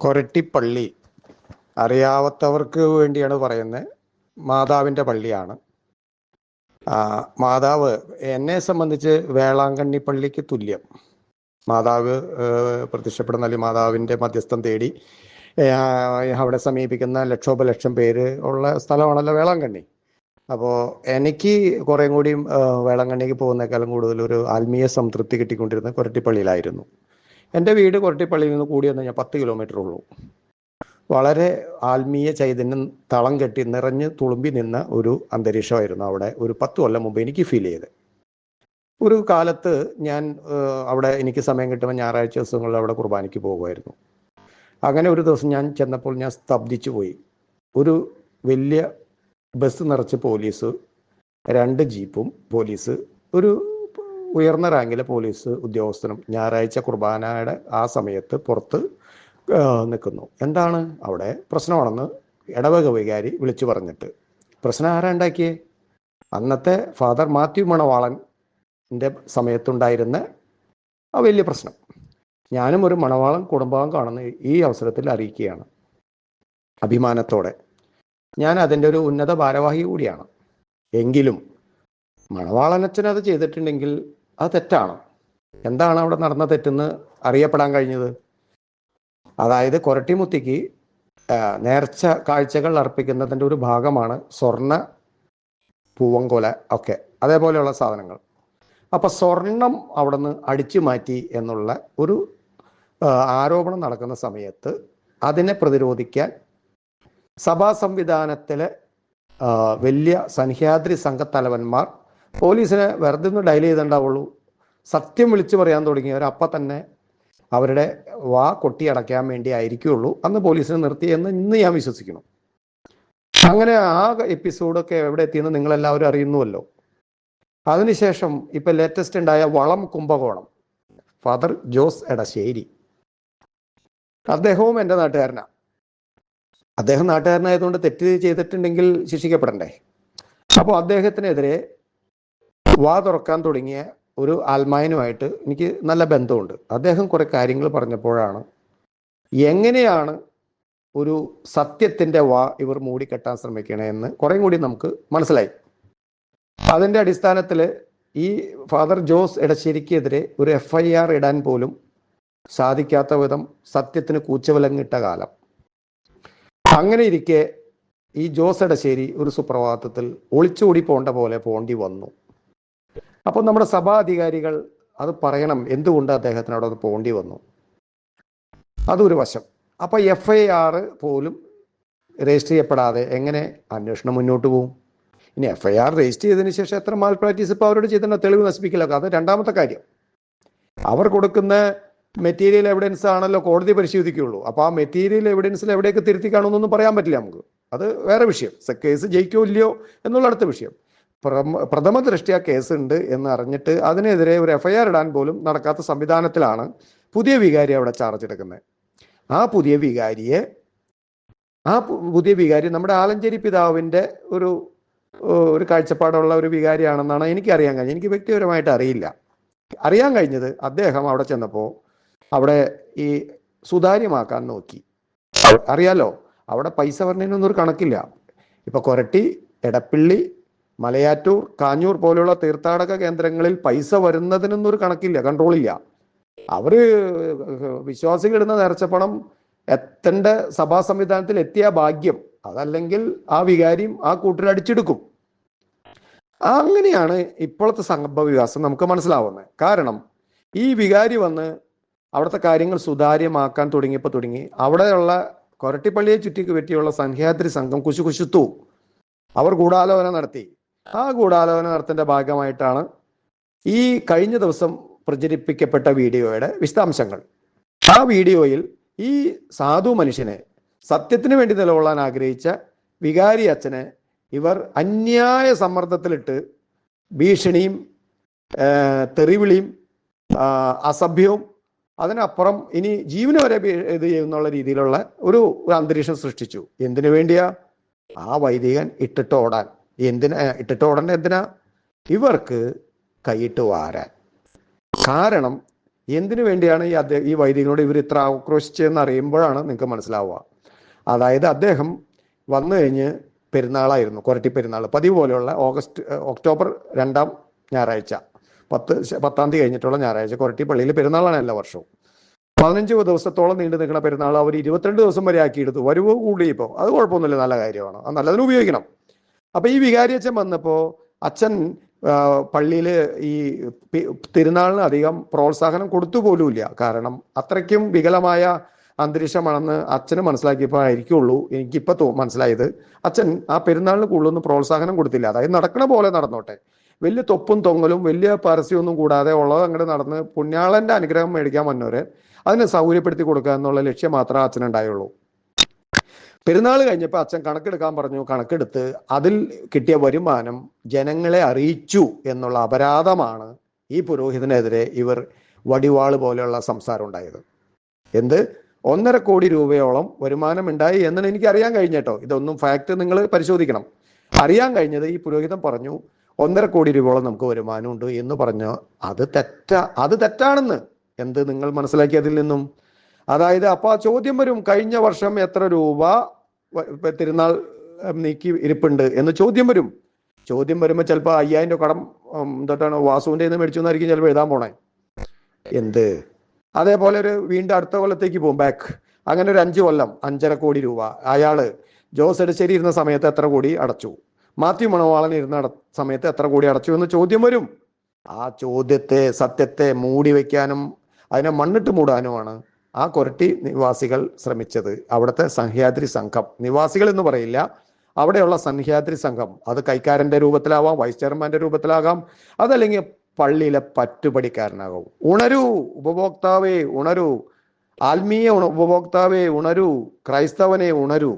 കൊരട്ടിപ്പള്ളി. അറിയാവത്തവർക്ക് വേണ്ടിയാണ് പറയുന്നത്. മാതാവിന്റെ പള്ളിയാണ്. മാതാവ് എന്നെ സംബന്ധിച്ച് വേളാങ്കണ്ണി പള്ളിക്ക് തുല്യം. മാതാവ് പ്രത്യക്ഷപ്പെടുന്ന അല്ലെങ്കിൽ മാതാവിന്റെ മധ്യസ്ഥം തേടി അവിടെ സമീപിക്കുന്ന ലക്ഷോപലക്ഷം പേര് ഉള്ള സ്ഥലമാണല്ലോ വേളാങ്കണ്ണി. അപ്പോൾ എനിക്ക് കുറേ കൂടിയും വേളാങ്കണ്ണിക്ക് പോകുന്നേക്കാളും കൂടുതൽ ഒരു ആത്മീയ സംതൃപ്തി കിട്ടിക്കൊണ്ടിരുന്ന കൊരട്ടിപ്പള്ളിയിലായിരുന്നു. എന്റെ വീട് കൊരട്ടിപ്പള്ളിയിൽ നിന്ന് കൂടി വന്നു കഴിഞ്ഞാൽ പത്ത് കിലോമീറ്റർ ഉള്ളൂ. വളരെ ആത്മീയ ചൈതന്യം തളം കെട്ടി നിറഞ്ഞ് തുളുമ്പി നിന്ന ഒരു അന്തരീക്ഷമായിരുന്നു അവിടെ ഒരു പത്ത് കൊല്ലം മുമ്പ് എനിക്ക് ഫീൽ ചെയ്ത് ഒരു കാലത്ത് ഞാൻ അവിടെ എനിക്ക് സമയം കിട്ടുമ്പോൾ ഞായറാഴ്ച ദിവസങ്ങളിൽ അവിടെ കുർബാനയ്ക്ക് പോകുമായിരുന്നു. അങ്ങനെ ഒരു ദിവസം ഞാൻ ചെന്നപ്പോൾ ഞാൻ സ്തബ്ധിച്ചു പോയി. ഒരു വലിയ ബസ് നിറച്ച് പോലീസ് രണ്ട് ജീപ്പും പോലീസ് ഒരു ഉയർന്ന റാങ്കിലെ പോലീസ് ഉദ്യോഗസ്ഥനും ഞായറാഴ്ച കുർബാനയുടെ ആ സമയത്ത് പുറത്ത് നിൽക്കുന്നു. എന്താണ് അവിടെ പ്രശ്നമാണെന്ന് ഇടവക വികാരി വിളിച്ചു പറഞ്ഞിട്ട്. പ്രശ്നം ആരാ ഉണ്ടാക്കിയേ? അന്നത്തെ ഫാദർ മാത്യു മണവാളന്റെ സമയത്തുണ്ടായിരുന്ന ആ വലിയ പ്രശ്നം. ഞാനും ഒരു മണവാളൻ കുടുംബാംഗമാണെന്ന് ഈ അവസരത്തിൽ അറിയിക്കുകയാണ്. അഭിമാനത്തോടെ. ഞാൻ അതിന്റെ ഒരു ഉന്നത ഭാരവാഹി കൂടിയാണ്. എങ്കിലും മണവാളനച്ഛൻ അത് ചെയ്തിട്ടുണ്ടെങ്കിൽ അത് തെറ്റാണ്. എന്താണ് അവിടെ നടന്ന തെറ്റെന്ന് അറിയപ്പെടാൻ കഴിഞ്ഞത്? അതായത് കൊരട്ടിമുത്തിക്ക് നേർച്ച കാഴ്ചകൾ അർപ്പിക്കുന്നതിന്റെ ഒരു ഭാഗമാണ് സ്വർണ പൂവങ്കോല ഒക്കെ. അതേപോലെയുള്ള സാധനങ്ങൾ. അപ്പൊ സ്വർണം അവിടുന്ന് അടിച്ചു മാറ്റി എന്നുള്ള ഒരു ആരോപണം നടക്കുന്ന സമയത്ത് അതിനെ പ്രതിരോധിക്കാൻ സഭാ സംവിധാനത്തിലെ വലിയ സൻഹ്യാദ്രി സംഘത്തലവന്മാർ പോലീസിനെ വെറുതെ ഒന്ന് ഡയൽ ചെയ്തിട്ടുണ്ടാവുള്ളൂ. സത്യം വിളിച്ചു പറയാൻ തുടങ്ങിയവർ അപ്പം തന്നെ അവരുടെ വാ കൊട്ടിയടക്കാൻ വേണ്ടി ആയിരിക്കുള്ളൂ. അന്ന് പോലീസിനെ നിർത്തിയെന്ന് ഇന്ന് ഞാൻ വിശ്വസിക്കുന്നു. അങ്ങനെ ആ എപ്പിസോഡൊക്കെ എവിടെ എത്തിയെന്ന് നിങ്ങളെല്ലാവരും അറിയുന്നുവല്ലോ. അതിനുശേഷം ഇപ്പം ലേറ്റസ്റ്റ് ഉണ്ടായ വളം കുംഭകോണം. ഫാദർ ജോസ് എടശ്ശേരി. അദ്ദേഹവും എന്റെ നാട്ടുകാരനാണ് അദ്ദേഹം നാട്ടുകാരനായതുകൊണ്ട് തെറ്റ് ചെയ്തിട്ടുണ്ടെങ്കിൽ ശിക്ഷിക്കപ്പെടണ്ടേ? അപ്പോൾ അദ്ദേഹത്തിനെതിരെ വാ തുറക്കാൻ തുടങ്ങിയ ഒരു ആത്മാവിനുമായിട്ട് എനിക്ക് നല്ല ബന്ധമുണ്ട്. അദ്ദേഹം കുറെ കാര്യങ്ങൾ പറഞ്ഞപ്പോഴാണ് എങ്ങനെയാണ് ഒരു സത്യത്തിന്റെ വാ ഇവർ മൂടിക്കെട്ടാൻ ശ്രമിക്കണേ എന്ന് കുറേ കൂടി നമുക്ക് മനസ്സിലായി. അതിന്റെ അടിസ്ഥാനത്തിൽ ഈ ഫാദർ ജോസ് ഇടശ്ശേരിക്കെതിരെ ഒരു എഫ് ഐ ആർ ഇടാൻ പോലും സാധിക്കാത്ത വിധം സത്യത്തിന് കൂച്ചവിലങ്ങിട്ട കാലം. അങ്ങനെ ഇരിക്കെ ഈ ജോസ് എടശ്ശേരി ഒരു സുപ്രഭാതത്തിൽ ഒളിച്ചോടി പോണ്ട പോലെ പോണ്ടി വന്നു. അപ്പോൾ നമ്മുടെ സഭാധികാരികൾ അത് പറയണം എന്തുകൊണ്ട് അദ്ദേഹത്തിന് അവിടെ അത് പോണ്ടി വന്നു? അതൊരു വശം. അപ്പൊ എഫ് ഐ ആർ പോലും രജിസ്റ്റർ ചെയ്യപ്പെടാതെ എങ്ങനെ അന്വേഷണം മുന്നോട്ട് പോകും ഇനി എഫ് ഐ ആർ രജിസ്റ്റർ ചെയ്തതിന് ശേഷം എത്ര മാൽ പ്രാക്ടീസ് ഇപ്പോൾ അവരോട് ചെയ്തിട്ടുണ്ട്? തെളിവ് നശിപ്പിക്കലൊക്കെ. അത് രണ്ടാമത്തെ കാര്യം. അവർ കൊടുക്കുന്ന മെറ്റീരിയൽ എവിഡൻസ് ആണല്ലോ കോടതി പരിശോധിക്കുകയുള്ളൂ. അപ്പോൾ ആ മെറ്റീരിയൽ എവിഡൻസിൽ എവിടെയൊക്കെ തിരുത്തി കാണുമെന്നൊന്നും പറയാൻ പറ്റില്ല നമുക്ക്. അത് വേറെ വിഷയം. കേസ് ജയിക്കോ ഇല്ലയോ എന്നുള്ള അടുത്ത വിഷയം. പ്രഥമ ദൃഷ്ടിയ കേസ് ഉണ്ട് എന്ന് അറിഞ്ഞിട്ട് അതിനെതിരെ ഒരു എഫ്ഐആർ ഇടാൻ പോലും നടക്കാത്ത സംവിധാനത്തിലാണ് പുതിയ വികാരി അവിടെ ചാർജ് എടുക്കുന്നത്. ആ പുതിയ വികാരിയെ ആ പുതിയ വികാരി നമ്മുടെ ആലഞ്ചേരി പിതാവിന്റെ ഒരു ഒരു കാഴ്ചപ്പാടുള്ള ഒരു വികാരിയാണെന്നാണ് എനിക്ക് അറിയാൻ കഴിഞ്ഞത്. എനിക്ക് വ്യക്തിപരമായിട്ട് അറിയില്ല. അറിയാൻ കഴിഞ്ഞത് അദ്ദേഹം അവിടെ ചെന്നപ്പോൾ അവിടെ ഈ സുതാര്യമാക്കാൻ നോക്കി. അറിയാലോ? അവിടെ പൈസ പറഞ്ഞതിനൊന്നും ഒരു കണക്കില്ല. ഇപ്പൊ കൊരട്ടി എടപ്പിള്ളി മലയാറ്റൂർ കാഞ്ഞൂർ പോലെയുള്ള തീർത്ഥാടക കേന്ദ്രങ്ങളിൽ പൈസ വരുന്നതിനൊന്നും ഒരു കണക്കില്ല കൺട്രോളില്ല. അവർ വിശ്വാസികൾ ഇടുന്ന നേർച്ചപ്പണം എത്തേണ്ട സഭാ സംവിധാനത്തിൽ എത്തിയ ഭാഗ്യം. അതല്ലെങ്കിൽ ആ വികാരിയും ആ കൂട്ടിൽ അടിച്ചെടുക്കും. അങ്ങനെയാണ് ഇപ്പോഴത്തെ സംഭവ വികാസം നമുക്ക് മനസ്സിലാവുന്നത്. കാരണം ഈ വികാരി വന്ന് അവിടുത്തെ കാര്യങ്ങൾ സുതാര്യമാക്കാൻ തുടങ്ങിയപ്പോൾ തുടങ്ങി അവിടെയുള്ള കൊരട്ടിപ്പള്ളിയെ ചുറ്റിക്ക് പറ്റിയുള്ള സംഖ്യാദ്രി സംഘം കുശു കുശുത്തു. അവർ ഗൂഢാലോചന നടത്തി. ആ ഗൂഢാലോചന നടത്തിന്റെ ഭാഗമായിട്ടാണ് ഈ കഴിഞ്ഞ ദിവസം പ്രചരിപ്പിക്കപ്പെട്ട വീഡിയോയുടെ വിശദാംശങ്ങൾ. ആ വീഡിയോയിൽ ഈ സാധു മനുഷ്യനെ സത്യത്തിന് വേണ്ടി നിലകൊള്ളാൻ ആഗ്രഹിച്ച വികാരി അച്ഛനെ ഇവർ അന്യായ സമ്മർദ്ദത്തിലിട്ട് ഭീഷണിയും തെറിവിളിയും അസഭ്യവും അതിനപ്പുറം ഇനി ജീവന് വരെ ഇത് ചെയ്യുന്നുള്ള രീതിയിലുള്ള ഒരു അന്തരീക്ഷം സൃഷ്ടിച്ചു. എന്തിനു വേണ്ടിയാ? ആ വൈദികൻ ഇട്ടിട്ട് ഓടാൻ. എന്തിനാ ഇട്ടിട്ട് ഉടനെ എന്തിനാ? ഇവർക്ക് കൈയിട്ട് വാരാൻ. കാരണം എന്തിനു വേണ്ടിയാണ് ഈ അദ്ദേഹം ഈ വൈദികനോട് ഇവർ ഇത്ര ആക്രോശിച്ചതെന്ന് അറിയുമ്പോഴാണ് നിങ്ങൾക്ക് മനസ്സിലാവുക. അതായത് അദ്ദേഹം വന്നു കഴിഞ്ഞ് പെരുന്നാളായിരുന്നു കൊരട്ടി പെരുന്നാൾ പതിവ് പോലെയുള്ള ഓഗസ്റ്റ് ഒക്ടോബർ രണ്ടാം ഞായറാഴ്ച. പത്ത് പത്താം തീയതി കഴിഞ്ഞിട്ടുള്ള ഞായറാഴ്ച കൊരട്ടി പള്ളിയിൽ പെരുന്നാളാണ് എല്ലാ വർഷവും. പതിനഞ്ച് ദിവസത്തോളം നീണ്ടു നിൽക്കുന്ന പെരുന്നാൾ അവർ ഇരുപത്തിരണ്ട് ദിവസം വരെ ആക്കിയെടുത്തു. വരവ് കൂടി ഇപ്പോൾ അത് കുഴപ്പമൊന്നുമില്ല നല്ല കാര്യമാണ്. അത് നല്ലതിന് ഉപയോഗിക്കണം. അപ്പൊ ഈ വികാരി അച്ഛൻ വന്നപ്പോ അച്ഛൻ പള്ളിയിൽ ഈ തിരുനാളിന് അധികം പ്രോത്സാഹനം കൊടുത്തു പോലുമില്ല. കാരണം അത്രയ്ക്കും വികലമായ അന്തരീക്ഷമാണെന്ന് അച്ഛന് മനസ്സിലാക്കിയപ്പോൾ ആയിരിക്കുള്ളൂ എനിക്കിപ്പോൾ മനസ്സിലായത്. അച്ഛൻ ആ പെരുന്നാളിന് കൂടുതലൊന്നും പ്രോത്സാഹനം കൊടുത്തില്ല. അതായത് നടക്കണ പോലെ നടന്നോട്ടെ. വലിയ തൊപ്പും തൊങ്ങലും വലിയ പരസ്യമൊന്നും കൂടാതെ ഉള്ളത് അങ്ങോട്ട് നടന്ന് പുണ്യാളന്റെ അനുഗ്രഹം മേടിക്കാൻ വന്നവരെ അതിനെ സൗകര്യപ്പെടുത്തി കൊടുക്കുക എന്നുള്ള ലക്ഷ്യം മാത്രമേ അച്ഛനുണ്ടായുള്ളൂ. പെരുന്നാൾ കഴിഞ്ഞപ്പോൾ അച്ഛൻ കണക്കെടുക്കാൻ പറഞ്ഞു. കണക്കെടുത്ത് അതിൽ കിട്ടിയ വരുമാനം ജനങ്ങളെ അറിയിച്ചു എന്നുള്ള അപരാധമാണ് ഈ പുരോഹിതനെതിരെ ഇവർ വടിവാൾ പോലെയുള്ള സംസാരം ഉണ്ടായത്. എന്ത്? ഒന്നര കോടി രൂപയോളം വരുമാനം ഉണ്ടായി എന്നാണ് എനിക്ക് അറിയാൻ കഴിഞ്ഞേട്ടോ. ഇതൊന്നും ഫാക്ട് നിങ്ങൾ പരിശോധിക്കണം. അറിയാൻ കഴിഞ്ഞത് ഈ പുരോഹിതൻ പറഞ്ഞു ഒന്നര കോടി രൂപയോളം നമുക്ക് വരുമാനമുണ്ട് എന്ന് പറഞ്ഞു. അത് തെറ്റ അത് തെറ്റാണെന്ന്. എന്ത്? നിങ്ങൾ മനസ്സിലാക്കിയതിൽ നിന്നും. അതായത് അപ്പൊ ആ ചോദ്യം വരും കഴിഞ്ഞ വർഷം എത്ര രൂപ തിരുനാൾ നീക്കി ഇരിപ്പുണ്ട് എന്ന് ചോദ്യം വരും. ചോദ്യം വരുമ്പോൾ ചിലപ്പോൾ അയ്യായിരം രൂപ കടം എന്താണ് വാസുവിന്റെ നിന്ന് മേടിച്ചു എന്നായിരിക്കും ചിലപ്പോൾ എഴുതാൻ പോണേ. എന്ത്? അതേപോലെ ഒരു വീണ്ടും അടുത്ത കൊല്ലത്തേക്ക് പോകും ബാക്ക് അങ്ങനെ ഒരു അഞ്ച് കൊല്ലം അഞ്ചര കോടി രൂപ. അയാൾ ജോസ് എടശ്ശേരി ഇരുന്ന സമയത്ത് എത്ര കോടി അടച്ചു? മാത്യു മണവാളൻ ഇരുന്ന സമയത്ത് എത്ര കോടി അടച്ചു എന്ന് ചോദ്യം വരും. ആ ചോദ്യത്തെ സത്യത്തെ മൂടി വയ്ക്കാനും അതിനെ മണ്ണിട്ട് മൂടാനുമാണ് ആ കൊരട്ടി നിവാസികൾ ശ്രമിച്ചത്. അവിടുത്തെ സഹ്യാദ്രി സംഘം. നിവാസികൾ എന്ന് പറയില്ല. അവിടെയുള്ള സഹ്യാദ്രി സംഘം. അത് കൈക്കാരന്റെ രൂപത്തിലാവാം വൈസ് ചെയർമാന്റെ രൂപത്തിലാകാം. അതല്ലെങ്കിൽ പള്ളിയിലെ പറ്റുപടിക്കാരനാകും. ഉണരൂ ഉപഭോക്താവേ ഉണരൂ. ആത്മീയ ഉപഭോക്താവേ ഉണരൂ. ക്രൈസ്തവനെ ഉണരൂ.